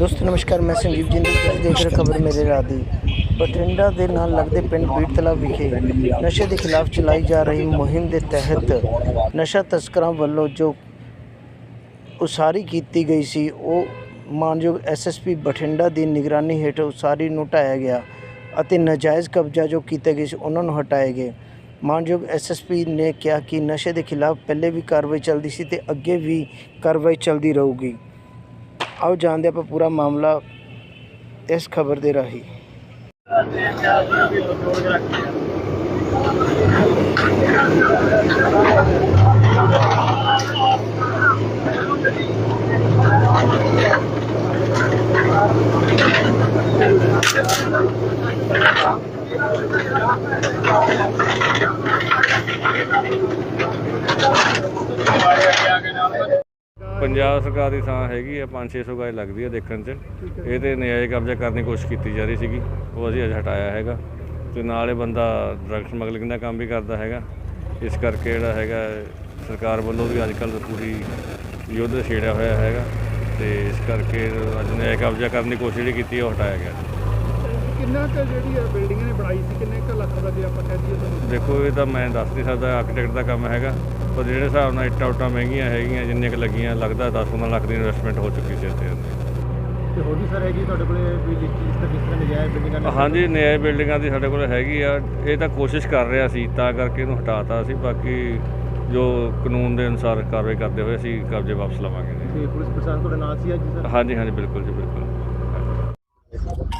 ਦੋਸਤੋ, ਨਮਸਕਾਰ, ਮੈਂ ਸੰਜੀਵ ਜਿੰਦਲ ਤੁਸੀਂ ਦੇਖ ਰਹੇ ਖਬਰ ਮੇਰੇ ਰਾਹ ਦੀ। ਬਠਿੰਡਾ ਦੇ ਨਾਲ ਲੱਗਦੇ ਪਿੰਡ ਬੀੜ ਵਿਖੇ ਨਸ਼ੇ ਦੇ ਖਿਲਾਫ ਚਲਾਈ ਜਾ ਰਹੀ ਮੁਹਿੰਮ ਦੇ ਤਹਿਤ ਨਸ਼ਾ ਤਸਕਰਾਂ ਵੱਲੋਂ ਜੋ ਉਸਾਰੀ ਕੀਤੀ ਗਈ ਸੀ, ਉਹ ਮਾਨਯੋਗ ਐਸਐਸਪੀ ਬਠਿੰਡਾ ਦੀ ਨਿਗਰਾਨੀ ਹੇਠ ਉਸਾਰੀ ਨੂੰ ਢਾਇਆ ਗਿਆ ਅਤੇ ਨਾਜਾਇਜ਼ ਕਬਜ਼ਾ ਜੋ ਕੀਤੇ ਗਏ ਸੀ, ਉਹਨਾਂ ਨੂੰ ਹਟਾਏ ਗਏ। ਮਾਨਯੋਗ ਐਸਐਸਪੀ ਨੇ ਕਿਹਾ ਕਿ ਨਸ਼ੇ ਦੇ ਖਿਲਾਫ ਪਹਿਲੇ ਵੀ ਕਾਰਵਾਈ ਚੱਲਦੀ ਸੀ ਤੇ ਅੱਗੇ ਵੀ ਕਾਰਵਾਈ ਚੱਲਦੀ ਰਹੂਗੀ। ਆਓ ਜਾਣਦੇ ਆਪਾਂ ਪੂਰਾ ਮਾਮਲਾ ਇਸ ਖਬਰ ਦੇ ਰਾਹੀਂ ਪੰਜਾਬ ਸਰਕਾਰ ਦੀ ਥਾਂ ਹੈਗੀ ਆ 5-600 ਗਾਇ ਲੱਗਦੀ ਆ ਦੇਖਣ 'ਚ। ਇਹ ਤੇ ਨਜਾਇਜ਼ ਕਬਜ਼ਾ ਕਰਨ ਦੀ ਕੋਸ਼ਿਸ਼ ਕੀਤੀ ਜਾ ਰਹੀ ਸੀਗੀ। ਉਹ ਅਸੀਂ ਅੱਜ ਹਟਾਇਆ ਹੈਗਾ। ਤੇ ਨਾਲ ਇਹ ਬੰਦਾ ਡਰੱਗ ਸਮਗਲਿੰਗ ਦਾ ਕੰਮ ਵੀ ਕਰਦਾ ਹੈਗਾ। ਇਸ ਕਰਕੇ ਜਿਹੜਾ ਹੈਗਾ ਸਰਕਾਰ ਵੱਲੋਂ ਵੀ ਅੱਜ ਕੱਲ੍ਹ ਪੂਰੀ ਯੁੱਧ ਛੇੜਿਆ ਹੋਇਆ ਹੈਗਾ। ਤੇ ਇਸ ਕਰਕੇ ਅੱਜ ਨਜਾਇਜ਼ ਕਬਜ਼ਾ ਕਰਨ ਦੀ ਕੋਸ਼ਿਸ਼ ਜਿਹੜੀ ਕੀਤੀ ਉਹ ਹਟਾਇਆ ਗਿਆ। ਕਿੰਨਾ ਕੁ ਜਿਹੜੀ ਇਹ ਬਿਲਡਿੰਗ ਨੇ ਬਣਾਈ ਸੀ? ਕਿੰਨੇ ਕੁ ਲੱਖ ਦਾ ਜੇ ਆਪਾਂ ਕਹਿ ਦਈਏ ਦੇਖੋ ਇਹ ਤਾਂ ਮੈਂ ਦੱਸ ਨਹੀਂ ਸਕਦਾ ਆਰਕੀਟੈਕਟ ਦਾ ਕੰਮ ਹੈਗਾ। ਪਰ ਜਿਹੜੇ ਹਿਸਾਬ ਨਾਲ ਇੱਟਾਂ ਉੱਟਾਂ ਮਹਿੰਗੀਆਂ ਹੈਗੀਆਂ ਜਿੰਨੇ ਕੁ ਲੱਗੀਆਂ ਲੱਗਦਾ 10-15 ਲੱਖ ਦੀ ਇਨਵੈਸਟਮੈਂਟ ਹੋ ਚੁੱਕੀ ਸੀ ਇੱਥੇ। ਤੇ ਹੋਰ ਵੀ ਸਰ ਹੈਗੀ ਤੁਹਾਡੇ ਕੋਲੇ ਵੀ ਜਿਸ ਤਰ੍ਹਾਂ ਨਜਾਇਜ਼ ਬਿਲਡਿੰਗਾਂ ਨੇ ਹਾਂਜੀ ਨਿਆਂ ਬਿਲਡਿੰਗਾਂ ਦੀ ਸਾਡੇ ਕੋਲ ਹੈਗੀ ਆ। ਇਹ ਤਾਂ ਕੋਸ਼ਿਸ਼ ਕਰ ਰਿਹਾ ਸੀ ਤਾਂ ਕਰਕੇ ਇਹਨੂੰ ਹਟਾਤਾ ਸੀ। ਬਾਕੀ ਜੋ ਕਾਨੂੰਨ ਦੇ ਅਨੁਸਾਰ ਕਾਰਵਾਈ ਕਰਦੇ ਹੋਏ ਅਸੀਂ ਕਬਜ਼ੇ ਵਾਪਸ ਲਵਾਂਗੇ। ਜੀ। ਤੇ ਪੁਲਿਸ ਪ੍ਰਸ਼ਾਸਨ ਤੁਹਾਡੇ ਨਾਲ ਸੀ ਅੱਜ ਸਰ? ਹਾਂਜੀ ਹਾਂਜੀ ਬਿਲਕੁਲ ਜੀ ਬਿਲਕੁਲ।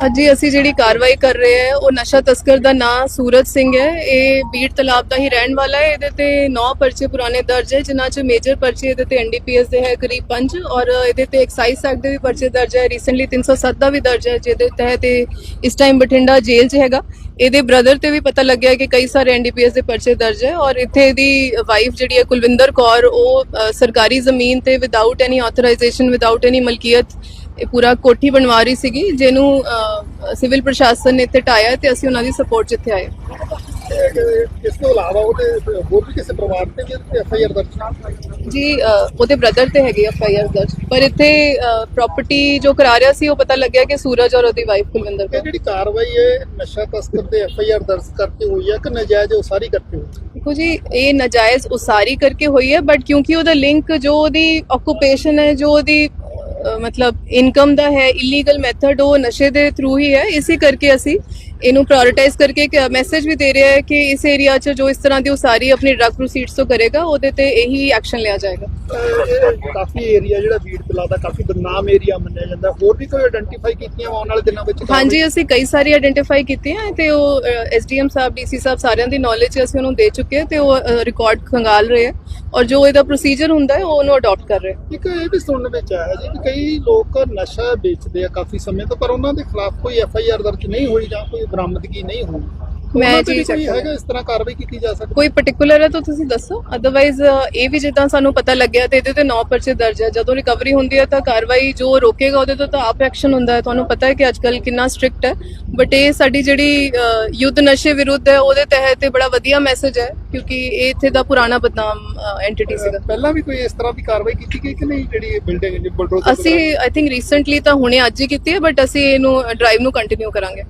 ਅੱਜ ਅਸੀਂ ਜਿਹੜੀ ਕਾਰਵਾਈ ਕਰ ਰਹੇ ਹਾਂ, ਉਹ ਨਸ਼ਾ ਤਸਕਰ ਦਾ ਨਾਂ ਸੂਰਜ ਸਿੰਘ ਹੈ। ਇਹ ਬੀੜ ਤਲਾਬ ਦਾ ਹੀ ਰਹਿਣ ਵਾਲਾ ਹੈ। ਇਹਦੇ ਤੇ 9 ਪਰਚੇ ਪੁਰਾਣੇ ਦਰਜ ਹੈ, ਜਿਨ੍ਹਾਂ ਚ ਮੇਜਰ ਪਰਚੇ ਇਹਦੇ ਤੇ ਐਨਡੀਪੀਐਸ ਦੇ ਹੈ ਕਰੀਬ 5 ਔਰ ਇਹਦੇ ਤੇ ਐਕਸਾਈਜ਼ ਐਕਟ ਦੇ ਵੀ ਪਰਚੇ ਦਰਜ ਹੈ। ਰੀਸੈਂਟਲੀ 307 ਦਾ ਵੀ ਦਰਜ ਹੈ, ਜਿਹਦੇ ਤਹਿਤ ਇਹ ਇਸ ਟਾਈਮ ਬਠਿੰਡਾ ਜੇਲ੍ਹ 'ਚ ਹੈਗਾ। ਇਹਦੇ ਬ੍ਰਦਰ ਤੇ ਵੀ ਪਤਾ ਲੱਗਿਆ ਕਿ ਕਈ ਸਾਰੇ ਐਨਡੀਪੀਐਸ ਦੇ ਪਰਚੇ ਦਰਜ ਹੈ, ਔਰ ਇੱਥੇ ਇਹਦੀ ਵਾਈਫ ਜਿਹੜੀ ਹੈ ਕੁਲਵਿੰਦਰ ਕੌਰ, ਉਹ ਸਰਕਾਰੀ ਜ਼ਮੀਨ ਤੇ without any authorization without any ਮਲਕੀਅਤ ਇਹ ਪੂਰਾ ਕੋਠੀ ਬਣਵਾ ਰਹੀ ਸੀਗੀ ਜਿਹਨੂੰ ਸਿਵਲ ਪ੍ਰਸ਼ਾਸਨ ਨੇ ਇੱਥੇ ਢਾਇਆ ਤੇ ਅਸੀਂ ਉਹਨਾਂ ਦੀ ਸਪੋਰਟ ਇੱਥੇ ਆਏ। ਇਸ ਤੋਂ ਇਲਾਵਾ ਉਹਦੇ ਹੋਰ ਵੀ ਕਿਸੇ ਪਰਿਵਾਰ ਤੇ ਵੀ ਐਫ ਆਈ ਆਰ ਦਰਜ ਜੀ ਉਹਦੇ ਬ੍ਰਦਰ ਤੇ ਹੈਗੀ ਐਫ ਆਈ ਆਰ ਦਰਜ। ਪਰ ਇੱਥੇ ਪ੍ਰਾਪਰਟੀ ਜੋ ਕਰਾ ਰਿਹਾ ਸੀ ਉਹ ਪਤਾ ਲੱਗਿਆ ਕਿ ਸੂਰਜ ਔਰ ਉਹਦੀ ਵਾਈਫ ਕੁਲਵਿੰਦਰ ਕੌਰ। ਜਿਹੜੀ ਕਾਰਵਾਈ ਹੈ ਨਸ਼ਾ ਤਸਕਰ ਤੇ ਐਫ ਆਈ ਆਰ ਦਰਜ ਕਰਕੇ ਹੋਈ ਹੈ ਕਿ ਨਜਾਇਜ਼ ਉਸਾਰੀ ਕਰਕੇ ਹੋਈ ਹੈ? ਦੇਖੋ ਜੀ ਇਹ ਨਾਜਾਇਜ਼ ਉਸਾਰੀ ਕਰਕੇ ਹੋਈ ਹੈ ਬਟ ਕਿਉਂਕਿ ਉਹਦਾ ਲਿੰਕ ਜੋ ਉਹਦੀ ਆਕੂਪੇਸ਼ਨ ਹੈ ਜੋ ਉਹਦੀ ਮਤਲਬ ਇਨਕਮ ਦਾ ਹੈ ਇਲੀਗਲ ਮੈਥਡ ਉਹ ਨਸ਼ੇ ਦੇ ਥਰੂ ਹੀ ਹੈ, ਇਸੇ ਕਰਕੇ ਅਸੀਂ ਇਹਨੂੰ ਪ੍ਰਾਇੋਰਟਾਈਜ਼ ਕਰਕੇ ਇੱਕ ਮੈਸੇਜ ਵੀ ਦੇ ਰਿਹਾ ਹੈ ਕਿ ਇਸ ਏਰੀਆ 'ਚ ਜੋ ਇਸ ਤਰ੍ਹਾਂ ਦੀ ਉਸਾਰੀ ਆਪਣੀ ਡਰੱਗ ਪ੍ਰੋਸੀਡਸ ਤੋਂ ਕਰੇਗਾ ਉਹਦੇ ਤੇ ਇਹੀ ਐਕਸ਼ਨ ਲਿਆ ਜਾਏਗਾ। ਕਾਫੀ ਏਰੀਆ ਜਿਹੜਾ ਬੀੜ ਤਲਾ ਦਾ ਕਾਫੀ ਬਦਨਾਮ ਏਰੀਆ ਮੰਨਿਆ ਜਾਂਦਾ। ਹੋਰ ਵੀ ਕੋਈ ਆਇਡੈਂਟੀਫਾਈ ਕੀਤੀਆਂ ਆਉਣ ਵਾਲੇ ਦਿਨਾਂ ਵਿੱਚ ਹਾਂਜੀ ਅਸੀਂ ਕਈ ਸਾਰੀ ਆਇਡੈਂਟੀਫਾਈ ਕੀਤੀਆਂ ਤੇ ਉਹ ਐਸਡੀਐਮ ਸਾਹਿਬ ਡੀਸੀ ਸਾਹਿਬ ਸਾਰਿਆਂ ਦੀ ਨੌਲੇਜ ਅਸੀਂ ਉਹਨੂੰ ਦੇ ਚੁੱਕੇ ਹਾਂ ਤੇ ਉਹ ਰਿਕਾਰਡ ਖੰਗਾਲ ਰਹੇ ਆ ਔਰ ਜੋ ਇਹਦਾ ਪ੍ਰੋਸੀਜਰ ਹੁੰਦਾ ਹੈ ਉਹ ਉਹਨੂੰ ਅਡਾਪਟ ਕਰ ਰਹੇ। ਇੱਕ ਇਹ ਵੀ ਸੁਣਨ ਵਿੱਚ ਆਇਆ ਜੀ ਕਿ ਕਈ ਲੋਕ ਨਸ਼ਾ ਵੇਚਦੇ ਆ ਕਾਫੀ ਸਮੇਂ ਤੋਂ ਪਰ ਉਹਨਾਂ ਦੇ ਖਿਲਾਫ ਕੋਈ ਐਫ ਆਈ ਆਰ ਦਰਜ ਨਹੀਂ ਹੋਈ ਜਾਂ ਕੋਈ ਬਰਾਮਦਗੀ ਨਹੀਂ ਹੋਈ ਮੈਂ ਜੀ ਕੋਈ ਹੈਗਾ ਇਸ ਤਰ੍ਹਾਂ ਕਾਰਵਾਈ ਕੀਤੀ ਜਾ ਸਕਦੀ? ਕੋਈ ਪਾਰਟਿਕੂਲਰ ਹੈ ਤਾਂ ਤੁਸੀਂ ਦੱਸੋ। ਅਦਰਵਾਈਜ਼ ਇਹ ਵੀ ਜਿੱਦਾਂ ਸਾਨੂੰ ਪਤਾ ਲੱਗਿਆ ਤੇ ਇਹਦੇ ਤੇ 9 ਪਰਚੇ ਦਰਜ ਹੈ ਜਦੋਂ ਰਿਕਵਰੀ ਹੁੰਦੀ ਹੈ ਤਾਂ ਕਾਰਵਾਈ ਜੋ ਰੋਕੇਗਾ ਉਹਦੇ ਤੋਂ ਤਾਂ ਆਪ ਐਕਸ਼ਨ ਹੁੰਦਾ ਹੈ। ਤੁਹਾਨੂੰ ਪਤਾ ਹੈ ਕਿ ਅੱਜਕੱਲ ਕਿੰਨਾ ਸਟ੍ਰਿਕਟ ਹੈ। ਬਟ ਇਹ ਸਾਡੀ ਜਿਹੜੀ ਯੁੱਧ ਨਸ਼ੇ ਵਿਰੁੱਧ ਹੈ ਉਹਦੇ ਤਹਿਤ ਇਹ ਬੜਾ ਵਧੀਆ ਮੈਸੇਜ ਹੈ। ਕਿਉਂਕਿ ਇਹ ਇੱਥੇ ਦਾ ਪੁਰਾਣਾ ਬਦਨਾਮ ਐਂਟੀਟੀ ਸੀਗਾ। ਪਹਿਲਾਂ ਵੀ ਕੋਈ ਇਸ ਤਰ੍ਹਾਂ ਦੀ ਕਾਰਵਾਈ ਕੀਤੀ ਗਈ ਕਿ ਨਹੀਂ? ਜਿਹੜੀ ਬਿਲਡਿੰਗ ਬਲਡੋਜ਼ਰ ਅਸੀਂ ਆਈ ਥਿੰਕ ਰੀਸੈਂਟਲੀ ਤਾਂ ਹੁਣੇ ਅੱਜ ਹੀ ਕੀਤੀ ਹੈ ਬਟ ਅਸੀਂ ਇਹਨੂੰ ਡਰਾਈਵ ਨੂੰ ਕੰਟੀਨਿਊ ਕਰਾਂਗੇ।